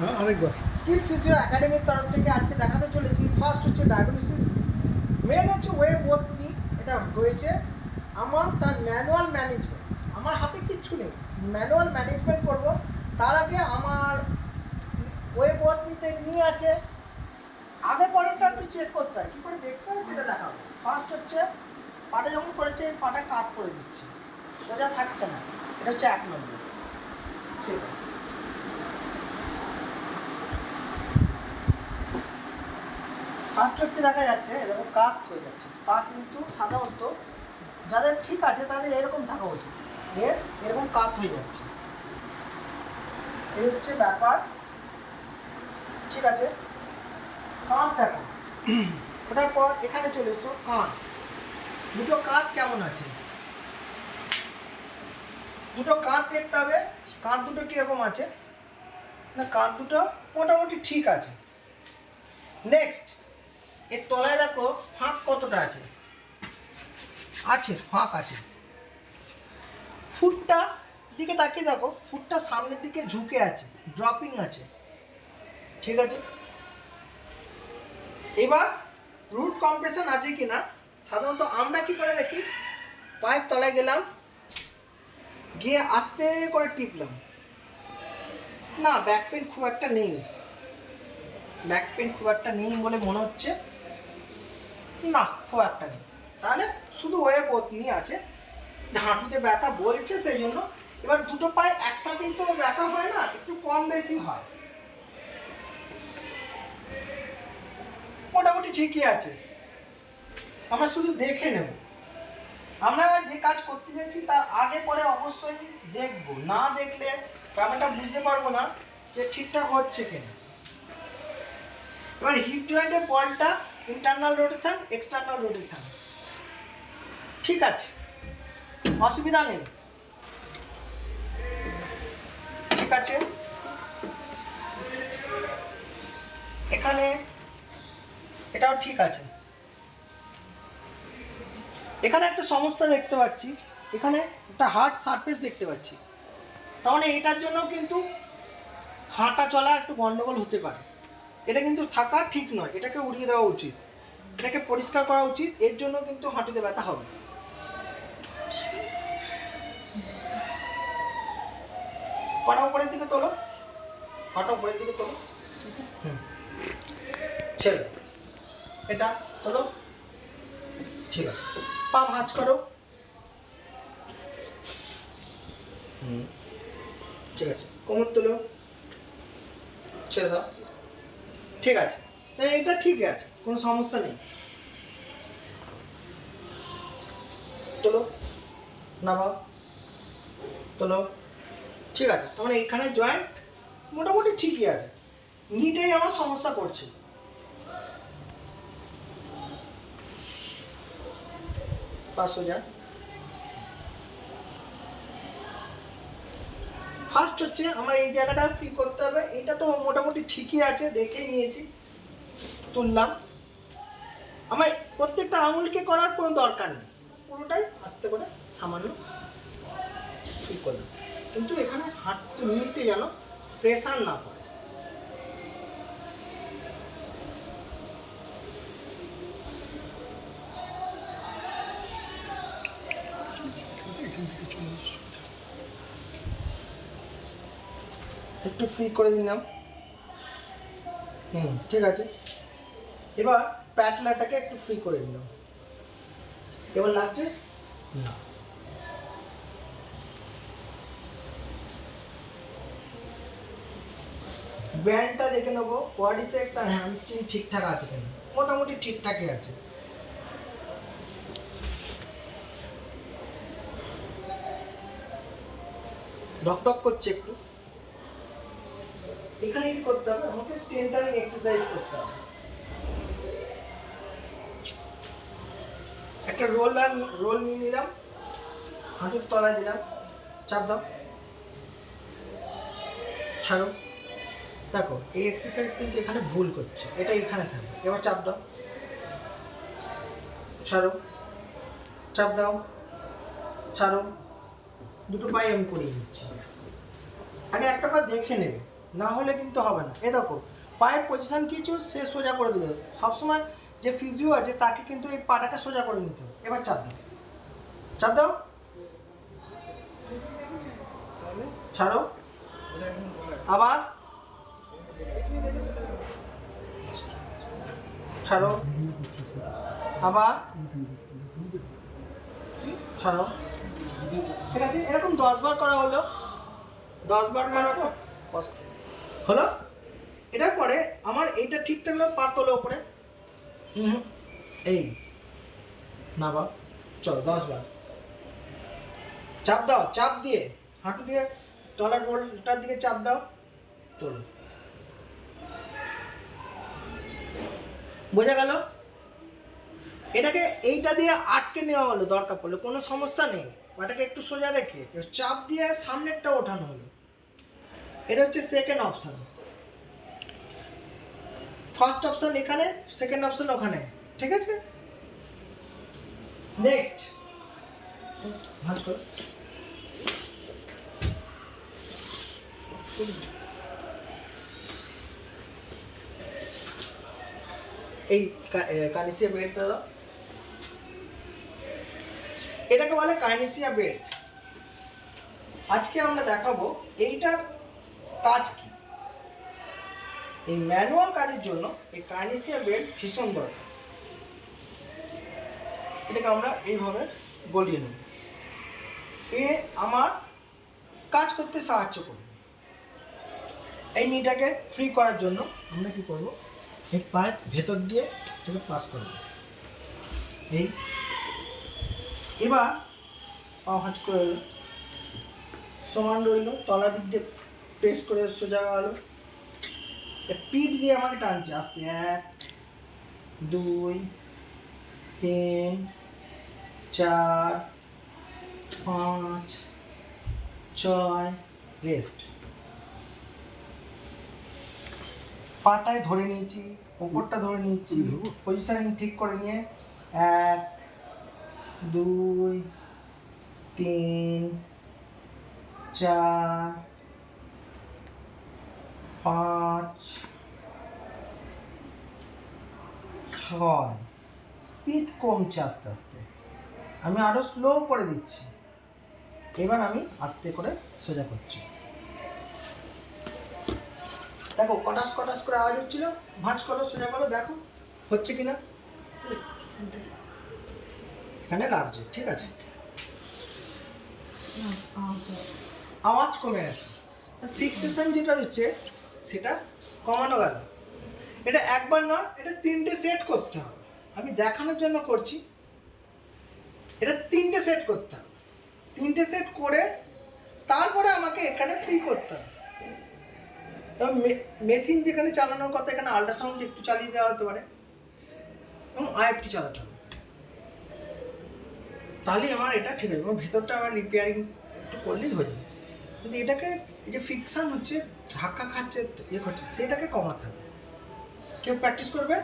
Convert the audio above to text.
হ্যাঁ আরেকবার। Skill physio একাডেমির তরফ থেকে আজকে দেখাতে চলেছি। ফার্স্ট হচ্ছে ডায়াগনোসিস মেন হচ্ছে ওয়ে বোর্ড নি এটা হয়েছে। আমার তার ম্যানুয়াল ম্যানেজমেন্ট আমার হাতে কিচ্ছু নেই। ম্যানুয়াল ম্যানেজমেন্ট করব। তার আগে আমার ওয়ে বোর্ড নিতে নিয়ে আছে। আগে পরেরটা একটু চেক করতে হয়। কী করে দেখতে হয় সেটা দেখাবো। ফার্স্ট হচ্ছে পাটা যখন করেছে, পাটা কাট করে দিচ্ছে। সোজা থাকছে না। এটা হচ্ছে এক নম্বর। সেটা ফার্স্ট হচ্ছে দেখা যাচ্ছে এরকম কাত হয়ে যাচ্ছে। পা কিন্তু সাধারণত যাদের ঠিক আছে তাদের এরকম থাকা উচিত। এর এরকম কাত হয়ে যাচ্ছে। এই হচ্ছে ব্যাপার। ঠিক আছে? কাঁধ দেখো। ওটার পর এখানে চলে এসো কাঁধ দুটো কাঁধ কেমন আছে? দুটো কাঁধ দেখতে হবে। কাঁধ দুটো কীরকম আছে? না কাঁধ দুটো মোটামুটি ঠিক আছে। নেক্সট এর তলায় দেখো ফাঁক কতটা আছে? আছে, ফাঁক আছে। ফুটটা দিকে তাকিয়ে দেখো, ফুটটা সামনের দিকে ঝুঁকে আছে ড্রপিং আছে। ঠিক আছে? এবার রুট কম্প্রেশন আছে কি না সাধারণত আমরা কি করে দেখি? পায়ের তলায় গেলাম, গিয়ে আস্তে করে টিপলাম। না ব্যাক পেন খুব একটা নেই। ব্যাক পেন খুব একটা নেই বলে মনে হচ্ছে। না, খুব একটা নেই। তাহলে শুধু ওয়ে পত্নী আছে, হাঁটুতে ব্যথা বলছে সেই জন্য। এবার দুটো পায়ে একসাথেই তো ব্যথা হয় না, একটু কম বেশি হয়। মোটামুটি ঠিকই আছে। আমরা শুধু দেখে নেব। আমরা যে কাজ করতে যাচ্ছি, তার আগে পরে অবশ্যই দেখব। না দেখলে ব্যাপারটা বুঝতে পারব না যে ঠিকঠাক হচ্ছে কিনা। এবার হিপ জয়েন্টের বলটা ইন্টারনাল রোটেশন এক্সটার্নাল রোটেশন ঠিক আছে। অসুবিধা নেই। ঠিক আছে। এখানে এটাও ঠিক আছে। এখানে একটা সমস্যা দেখতে পাচ্ছি। এখানে একটা হার্ড সারফেস দেখতে পাচ্ছি। তার মানে এটার জন্য কিন্তু হাঁটা চলা একটু গন্ডগোল হতে পারে। এটা কিন্তু থাকা ঠিক নয়, এটাকে উড়িয়ে দেওয়া উচিত। এটাকে পরিষ্কার করা উচিত, এর জন্য কিন্তু হাঁটুতে ব্যথা হবে। পাটা উপরের দিকে তোলো। পাটা উপরের দিকে তোলো। হুম। এটা তোলো। ঠিক আছে। পা ভাঁজ করো। হুম। ঠিক আছে। কোমর তোলো। ছেড়ে দাও। ঠিক আছে। তো এইটা ঠিকই আছে, কোনো সমস্যা নেই। তোলো। না নামাও। তোলো। ঠিক আছে তার মানে এখানে জয়েন্ট মোটামুটি ঠিকই আছে। নিটেই আমার সমস্যা করছে। পাঁচশো যা। ফার্স্ট হচ্ছে আমার এই জায়গাটা ফ্রি করতে হবে। এটা তো মোটামুটি ঠিকই আছে দেখে নিয়েছি, তুললাম। আমার প্রত্যেকটা আঙুলকে করার কোনো দরকার নেই। পুরোটাই আস্তে করে সামান্য ফ্রি করলাম। কিন্তু এখানে হাঁটতে মিলতে যেন প্রেশার না পড়ে এখান থেকে চলে আসো। একটু ফ্রি করে দিলাম। হুম ঠিক আছে। এবার প্যাটলাটাকে একটু ফ্রি করে দিলাম। এবার লাগছে? না। ব্যান্ডটা দেখে নেব কোয়াডিসেক্স আর হ্যামস্ট্রিং ঠিকঠাক আছে কিনা। মোটামুটি ঠিকঠাকই আছে। ডকটক করছে একটু। এখানে কি করতে হবে? আমাকে স্ট্রেন্থানিং এক্সারসাইজ করতে হবে। একটা রোল আর রোল নিয়ে নিলাম। হাঁটুর তলায় দিলাম। চাপ দাও। ছাড়ো। দেখো, এই এক্সারসাইজ কিন্তু এখানে ভুল করছে। এটা এখানে থাকবে। এবার চাপ দাও। ছাড়ো। চাপ দাও। ছাড়ো। দুটো পায়ে আমি করিয়ে দিচ্ছি। আগে একটা পা দেখে নেবে। না হলে কিন্তু হবে না। এ দেখো, পায়ের পজিশন কিছু সে সোজা করে দিবে সবসময় যে ফিজিও আছে, তাকে কিন্তু এই পাটাকে সোজা করে নিতে হবে। এবার চাপ দাও। চাপ দাও। ছাড়ো। আবার। ছাড়ো। আবার। ছাড়ো। ঠিক আছে? এরকম দশ বার করা হলো। দশ বার বস- হলো? এটার পরে আমার এইটা ঠিক থাকল পা তোলো উপরে হুম হুম। এই। না বা চলো দশ বার। চাপ দাও চাপ দিয়ে হাঁটু দিয়ে তলার রোলটার দিকে চাপ দাও তোলো। বোঝা গেল? এটাকে এইটা দিয়ে আটকে নেওয়া হলো দরকার পড়লে কোনো সমস্যা নেই। ওটাকে একটু সোজা রেখে চাপ দিয়ে সামনেরটা ওঠানো হলো। এটা হচ্ছে সেকেন্ড অপশন ফার্স্ট অপশন এখানে সেকেন্ড অপশন ওখানে, ঠিক আছে? নেক্সট এই কানিসিয়া বেল্টটা এটাকে বলে কাইনেসিয়া বেল্ট। আজকে আমরা দেখাবো, এইটার কাজ কি? এই ম্যানুয়াল কাজের জন্য এই কাইনেসিয়া বেল্ট ভীষণ দরকার। এটাকে আমরা এইভাবে গলিয়ে নেব। এ আমার কাজ করতে সাহায্য করবে। এই নিটাকে ফ্রি করার জন্য আমরা কি করব? এই পায়ের ভেতর দিয়ে এটাকে পাস করব। এই এবার পা ভাঁজ করে সমান রইল তলা দিক দিয়ে প্রেস করে সোজা গেল। পিঠ দিয়ে আমাকে টানছে আস্তে এক দুই তিন চার পাঁচ ছয় রেস্ট পাটায় ধরে নিয়েছি ওপরটা ধরে নিয়েছি পজিশনিং ঠিক করে নিয়ে এক দুই তিন চার পাঁচ ছয়। স্পিড কমছে আস্তে আস্তে। আমি আরও স্লো করে দিচ্ছি। এবার আমি আস্তে করে সোজা করছি। দেখো কটাস কটাস করে আওয়াজ হচ্ছিল। ভাঁজ করো সোজা করো দেখো হচ্ছে কিনা? এখানে লাগছে ঠিক আছে? আওয়াজ কমে গেছে। ফিক্সেশন যেটা হচ্ছে সেটা কমানো গেল। এটা একবার নয়, এটা তিনটে সেট করতে হবে। আমি দেখানোর জন্য করছি। এটা তিনটে সেট করতে হবে। তিনটে সেট করে তারপরে আমাকে এখানে ফ্রি করতে হবে। এবং মেশিন যেখানে চালানোর কথা, এখানে আল্ট্রাসাউন্ড একটু চালিয়ে দেওয়া হতে পারে এবং আইএফটি চালাতে হবে। তাহলে আমার এটা ঠিক আছে এবং ভেতরটা আমার রিপেয়ারিং একটু করলেই হয়ে যাবে। এটাকে এই যে ফিকশান হচ্ছে ধাক্কা খাচ্ছে ইয়ে করছে সেটাকে কমাতে হবে। কেউ প্র্যাকটিস করবে?